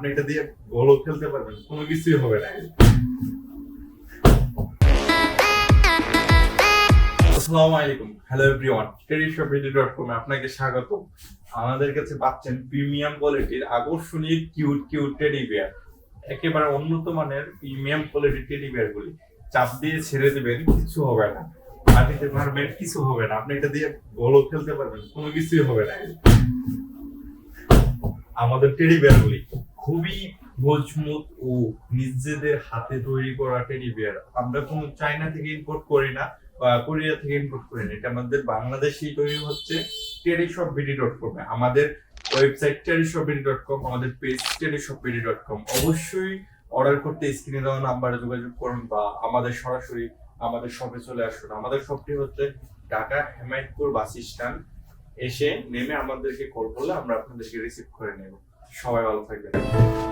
আপনি এটা দিয়ে গোলও খেলতে পারবেন, কোনো কিছুই হবে না। আসসালামু আলাইকুম হ্যালো এভরিওয়ান টেরিশপিডি ডট কমে আপনাকে স্বাগত আমাদের কাছে পাচ্ছেন প্রিমিয়াম কোয়ালিটির আকর্ষণীয় কিউট কিউট টেডি বিয়ার একেবারে উন্নত মানের প্রিমিয়াম কোয়ালিটির টেডি বিয়ার গুলি। চাপ দিয়ে ছেড়ে দেবেন, কিছু হবে না। মাটিতে মারবেন, কিছু হবে না। আপনি এটা দিয়ে গোলও খেলতে পারবেন, কোনো কিছুই হবে না। আমাদের টেডি বিয়ারগুলি খুবই মজবুত ও নিজেদের হাতে তৈরি করা টেডি বিয়ার আমরা কোনো চায়না থেকে ইম্পোর্ট করি না বা কোরিয়া থেকে ইম্পোর্ট করি না। এটা আমাদের বাংলাদেশেই তৈরি হচ্ছে টেরিশপবিডি ডট কম আমাদের ওয়েবসাইট টেরিশপবিডি ডট কম আমাদের পেজ টেরিশপবিডি ডট কম অবশ্যই অর্ডার করতে স্ক্রিনে দেওয়া নাম্বারে যোগাযোগ করুন বা আমাদের সরাসরি আমাদের শপে চলে আসুন। আমাদের শপটি হচ্ছে ঢাকা হেমায়তপুর বাস স্ট্যান্ড। এসে নেমে আমাদেরকে কল করলে আমরা আপনাদেরকে রিসিভ করে নেব। সবাই ভালো থাকবেন।